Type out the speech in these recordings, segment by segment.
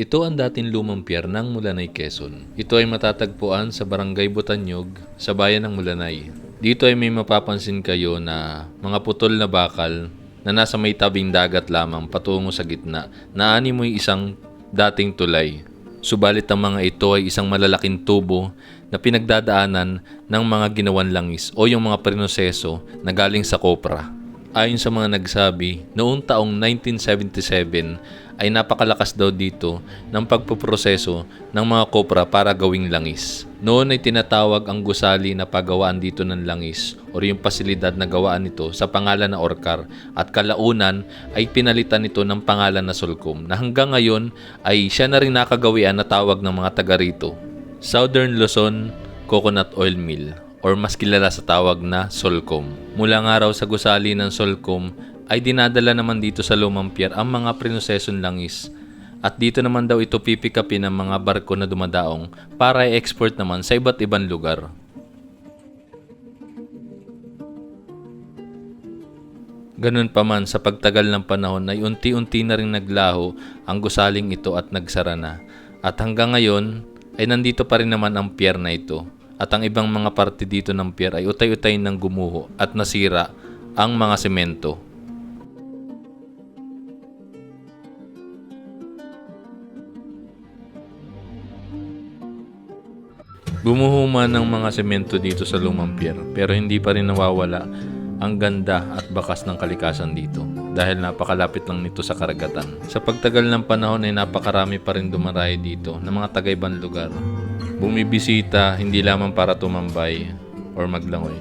Ito ang dating lumang pier ng Mulanay, Quezon. Ito ay matatagpuan sa Barangay Butanyog sa bayan ng Mulanay. Dito ay may mapapansin kayo na mga putol na bakal na nasa may tabing dagat lamang patungo sa gitna na animoy isang dating tulay. Subalit ang mga ito ay isang malalaking tubo na pinagdadaanan ng mga ginawan langis o yung mga prinoseso na galing sa kopra. Ayon sa mga nagsabi, noong taong 1977 ay napakalakas daw dito ng pagpuproseso ng mga kopra para gawing langis. Noon ay tinatawag ang gusali na pagawaan dito ng langis o yung pasilidad na gawaan nito sa pangalan na Orkar at kalaunan ay pinalitan nito ng pangalan na Sulcom na hanggang ngayon ay siya na rin nakagawian na tawag ng mga taga rito. Southern Luzon Coconut Oil Mill or mas kilala sa tawag na Solcom. Mula nga raw sa gusali ng Solcom ay dinadala naman dito sa Lumang Pier ang mga prinoseson langis at dito naman daw ito pipikapin ng mga barko na dumadaong para i-export naman sa iba't ibang lugar. Ganun pa man sa pagtagal ng panahon ay unti-unti na rin naglaho ang gusaling ito at nagsara na. At hanggang ngayon ay nandito pa rin naman ang pier na ito. At ang ibang mga parte dito ng pier ay utay-utay ng gumuho at nasira ang mga semento. Bumuho man ng mga semento dito sa lumang pier pero hindi pa rin nawawala ang ganda at bakas ng kalikasan dito dahil napakalapit lang nito sa karagatan. Sa pagtagal ng panahon ay napakarami pa rin dumarayo dito ng mga taga-ibang lugar. Bumibisita hindi lamang para tumambay or maglangoy.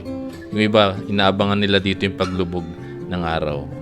Yung iba, inaabangan nila dito yung paglubog ng araw.